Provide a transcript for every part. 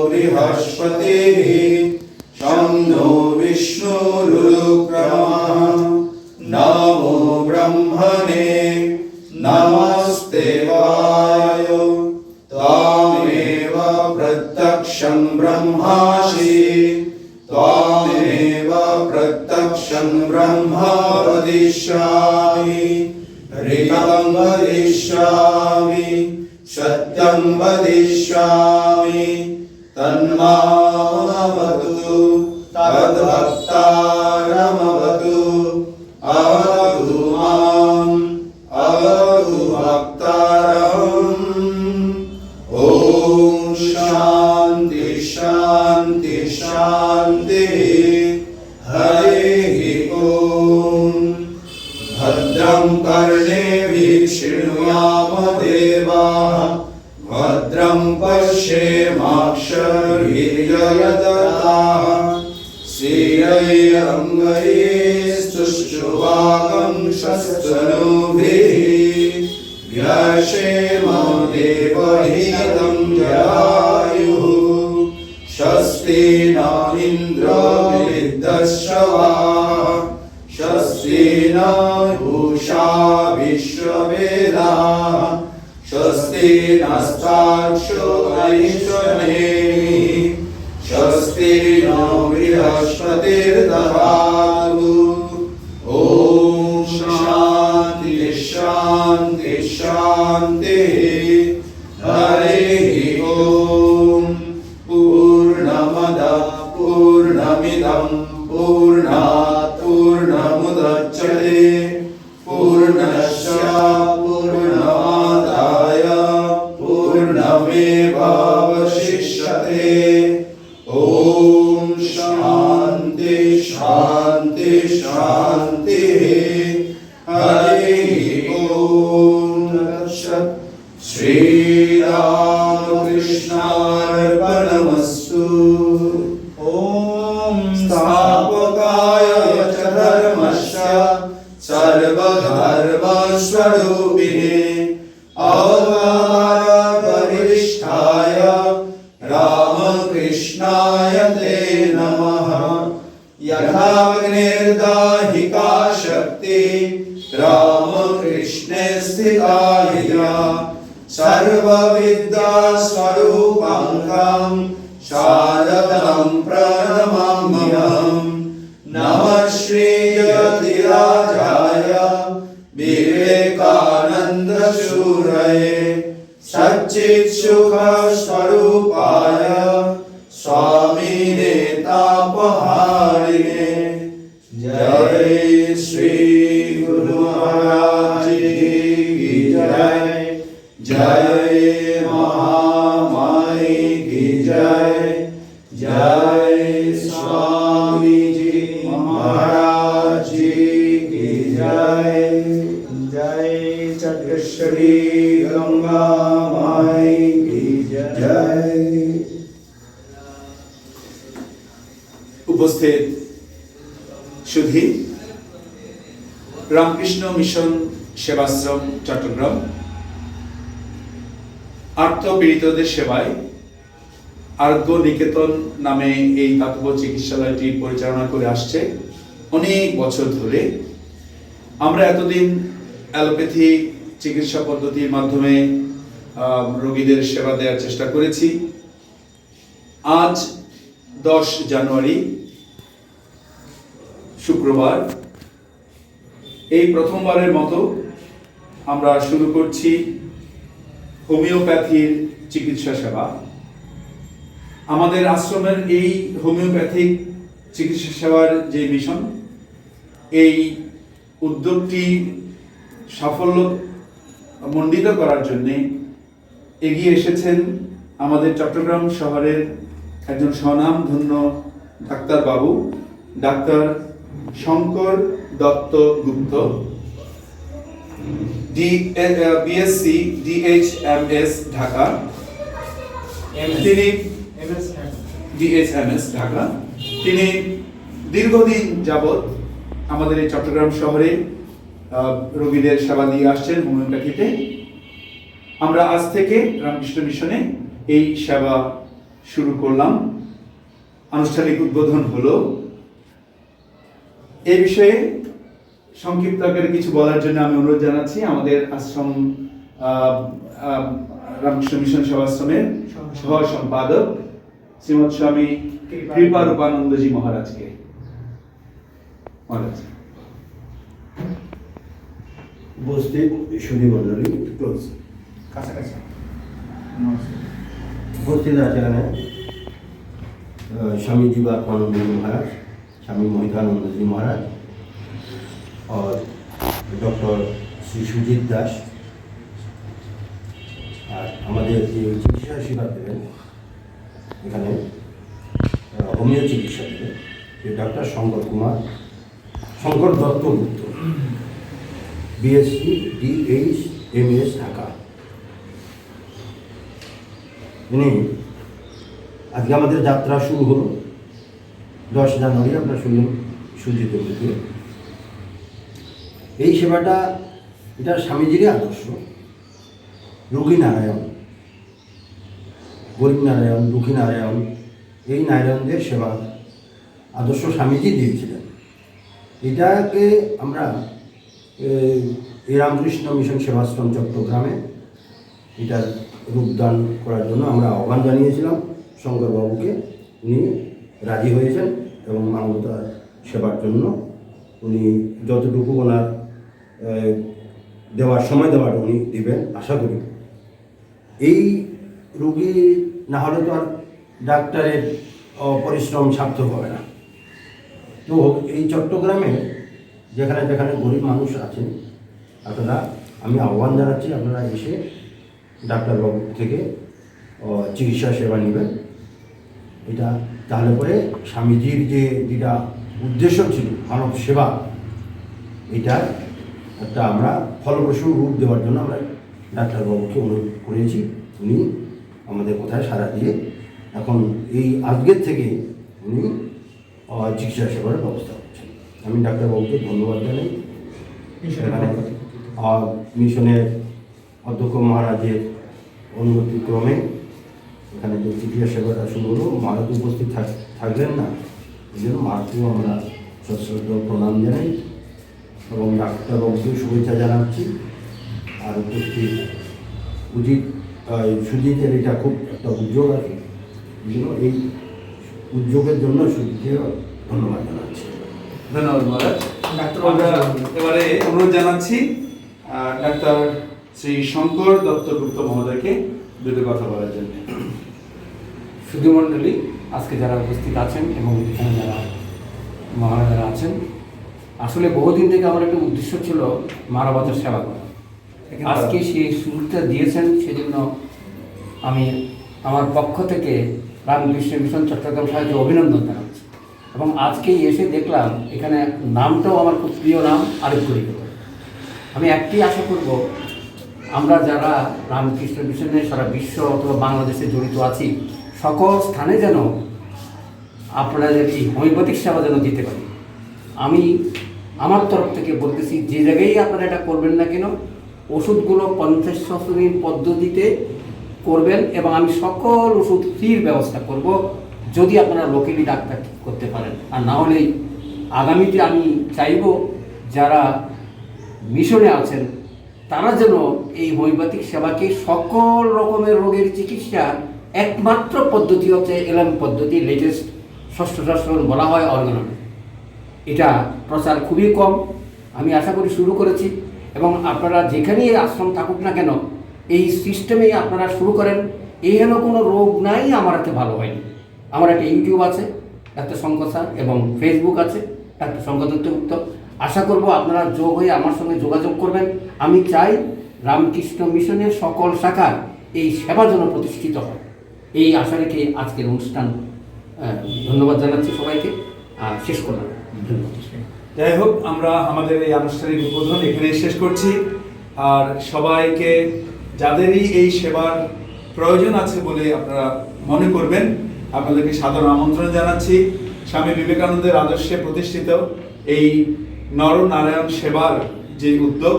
इन्द्रो बृहस्पतिः शन्नो विष्णुरुक्रमः नमो ब्रह्मणे नमस्ते वायो त्वामेव प्रत्यक्षं ब्रह्मासि त्वामेव प्रत्यक्षं ब्रह्म वदिष्यामि ऋतं वदिष्यामि सत्यं वदिष्यामि तन्मामवतु तद्भक्तारमवतु श्रीरैरङ्गैः सुष्ठुवागं शस्तनूभिः व्यशेम देवहितं जलायुः स्वस्ति न इन्द्रो विद्दश्रवाः स्वस्ति न भूषा विश्ववेदाः स्वस्ति नस्ताक्षो ऐश्वरेणि स्वस्ति नो बृहस्पतिर्दधातु ॐ शान्ति शान्ति शान्तिः। हरिः ॐ पूर्णमद पूर्णमिदं शांति हरे ओ ओम श्री राम कृष्णार्पणमस्तु ओम स्थापकाय च धर्मस्य सर्वधर्मस्वरूपिणे। यथाग्निर्दाहिका शक्ति रामकृष्णे स्थिता ह्या सर्वविद्यास्वरूपाङ्गं উপস্থিত সুধী রামকৃষ্ণ মিশন সেবাশ্রম, চট্টগ্রাম। আত্মপীড়িতদের সেবায় আরোগ্য নিকেতন নামে এই দাতব্য চিকিৎসালয়টি পরিচালনা করে আসছে। অনেক বছর ধরে আমরা এতদিন অ্যালোপ্যাথি চিকিৎসা পদ্ধতির মাধ্যমে রোগীদের সেবা দেওয়ার চেষ্টা করেছি। আজ দশ জানুয়ারি শুক্রবার। এই প্রথমবারের মতো আমরা শুরু করছি হোমিওপ্যাথির চিকিৎসা সেবা। আমাদের আশ্রমের এই হোমিওপ্যাথিক চিকিৎসা সেবার যে মিশন, এই উদ্যোগটি সাফল্য মণ্ডিত করার জন্যে এগিয়ে এসেছেন আমাদের চট্টগ্রাম শহরের একজন স্বনামধন্য ডাক্তারবাবু, doctor Shankar Dutta Gupta D BSc DHMS Dhaka তিনি ডিএইচএমএস ঢাকা তিনি দীর্ঘদিন যাবৎ আমাদের এই চট্টগ্রাম শহরে রোগীদের সেবা দিয়ে আসছেন হোমিওপ্যাথিতে আমরা আজ থেকে রামকৃষ্ণ মিশনে এই সেবা শুরু করলাম। আনুষ্ঠানিক উদ্বোধন হলো। এই বিষয়ে সংক্ষিপ্ত আকারে কিছু বলার জন্য আমি অনুরোধ জানাচ্ছি আমাদের আশ্রম রামকৃষ্ণ মিশন সেবাশ্রমের সহ সম্পাদক শ্রীমৎ স্বামী কৃপা রূপানন্দজি মহারাজকে। মহারাজ। উপস্থিত শনি মন্ডলী কাছাকাছি। উপস্থিত আছেন স্বামীজি বা মহারাজ। स्वामी मोहितानंद जी महाराज और ডক্টর শ্রী সুজিত দাস আর আমাদের যে চিকিৎসা সেবা দেবেন এখানে আহ, হোমিও চিকিৎসা দেবেন যে doctor Shankar Kumar Shankar Dutta Gupta BSc DHMS Dhaka ইনি আজকে আমাদের যাত্রা শুরু হলো দশ জানুয়ারি আপনার শুনলেন সুজিত থেকে এই সেবাটা, এটা স্বামীজিরই আদর্শ। রোগী নারায়ণ, গরিব নারায়ণ, দুঃখী নারায়ণ, এই নারায়ণদের সেবা আদর্শ স্বামীজি দিয়েছিলেন। এটাকে আমরা এই রামকৃষ্ণ মিশন সেবাশ্রম চট্টগ্রামে এটার রূপদান করার জন্য আমরা আহ্বান জানিয়েছিলাম। শঙ্করবাবুকে উনি রাজি হয়েছেন। এবং মানবতার সেবার জন্য উনি যতটুকু ওনার দেওয়ার সময় দেওয়ার উনি দেবেন, আশা করি। এই রুগী না হলে তো আর ডাক্তারের পরিশ্রম সার্থক হবে না। তো এই চট্টগ্রামে যেখানে যেখানে গরিব মানুষ আছেন, আপনারা, আমি আহ্বান জানাচ্ছি, আপনারা এসে ডাক্তারবাবু থেকে চিকিৎসা সেবা নেবেন। এটা তাহলে পরে স্বামীজির যে যেটা উদ্দেশ্য ছিল মানব সেবা এটা একটা আমরা ফলপ্রসূ রূপ দেওয়ার জন্য আমরা ডাক্তারবাবুকে অনুরোধ করেছি। উনি আমাদের কথায় সারা দিয়ে এখন এই আজকের থেকে উনি চিকিৎসা সেবার ব্যবস্থা করছেন। আমি ডাক্তারবাবুকে ধন্যবাদ জানাই। মিশনের অধ্যক্ষ মহারাজের অনুমতিক্রমে এখানে যে চিকিৎসা সেবাটা শুরু হলো মারা তো উপস্থিত থাক- থাকলেন না? এই জন্য মাকেও আমরা সশ্রদ্ধ প্রণাম জানাই এবং ডাক্তারবাবুকেও শুভেচ্ছা জানাচ্ছি। আর উপস্থিত উচিত আহ, সুজিতের এটা খুব একটা উদ্যোগ আছে। এই জন্য এই উদ্যোগের জন্য সুজিতকে ধন্যবাদ জানাচ্ছি। ধন্যবাদ মহারাজ। ডাক্তার আমরা এবারে অনুরোধ জানাচ্ছি ডাক্তার শ্রী শঙ্কর দত্ত গুপ্ত মহোদয়কে দুটো কথা বলার জন্য। সুধীমণ্ডলী আজকে যারা উপস্থিত আছেন এবং এখানে যারা মহারাজারা আছেন আসলে বহুদিন থেকে আমার একটা উদ্দেশ্য ছিল মানবতার সেবা করা। আজকে সেই সুযোগটা দিয়েছেন সেজন্য আমি আমার পক্ষ থেকে রামকৃষ্ণ মিশন চট্টগ্রাম সাহায্যে অভিনন্দন জানাচ্ছি। এবং আজকেই এসে দেখলাম এখানে নামটাও আমার খুব প্রিয় নাম আরেক করি আমি একটি আশা করব আমরা যারা রামকৃষ্ণ মিশনে সারা বিশ্ব অথবা বাংলাদেশে জড়িত আছি সকল স্থানে যেন আপনাদের এই হোমিওপ্যাথিক সেবা যেন দিতে পারি। আমি আমার তরফ থেকে বলতেছি, যে জায়গায় আপনারা এটা করবেন না কেন, ওষুধগুলো পঞ্চাশ শ্রেণির পদ্ধতিতে করবেন এবং আমি সকল ওষুধ ফ্রির ব্যবস্থা করব, যদি আপনারা লোকেরই ডাক্তার ঠিক করতে পারেন। আর না হলেই আগামীতে আমি চাইব, যারা মিশনে আছেন, তারা যেন এই হোমিওপ্যাথিক সেবাকে সকল রকমের রোগের চিকিৎসা একমাত্র পদ্ধতি হচ্ছে এলএম পদ্ধতি লেটেস্ট ষষ্ঠ শাসন বলা হয় অর্গানমে। এটা প্রচার খুবই কম, আমি আশা করি শুরু করেছি। এবং আপনারা যেখানেই আশ্রম থাকুক না কেন, এই সিস্টেমেই আপনারা শুরু করেন। এই হেন কোনো রোগ নাই, আমার হাতে ভালো হয়নি। আমার একটা ইউটিউব আছে, ডাক্তার শঙ্কর স্যার, এবং ফেসবুক আছে, ডাক্তার শঙ্কর দত্তগুপ্ত। আশা করব আপনারা যোগ হয়ে আমার সঙ্গে যোগাযোগ করবেন। আমি চাই রামকৃষ্ণ মিশনের সকল শাখার এই সেবা যেন প্রতিষ্ঠিত হয়। এই আশা রেখে আজকের অনুষ্ঠান ধন্যবাদ জানাচ্ছি সবাইকে, আর শেষ করলাম। যাই হোক, আমরা আমাদের এই আনুষ্ঠানিক উদ্বোধন এখানে শেষ করছি। আর সবাইকে যাদেরই এই সেবার প্রয়োজন আছে বলে আপনারা মনে করবেন, আপনাদেরকে সাধারণ আমন্ত্রণ জানাচ্ছি। স্বামী বিবেকানন্দের আদর্শে প্রতিষ্ঠিত এই নরনারায়ণ সেবার যে উদ্যোগ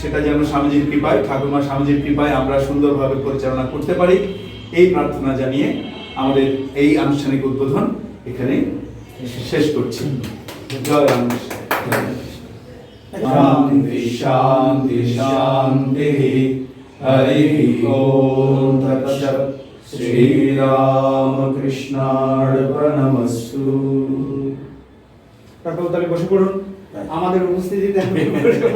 সেটা যেন স্বামীজির কৃপায়, ঠাকুরমা স্বামীজির কৃপায় আমরা সুন্দরভাবে পরিচালনা করতে পারি। এই প্রার্থনা জানিয়ে আমাদের এই আনুষ্ঠানিক উদ্বোধন এখানে শেষ করছি। জয় শান্তি শান্তি শান্তি। হরি ওম তৎসৎ। শ্রীরামকৃষ্ণার্পণমস্তু। তারপর তাহলে বসে পড়ুন। আমাদের উপস্থিতিতে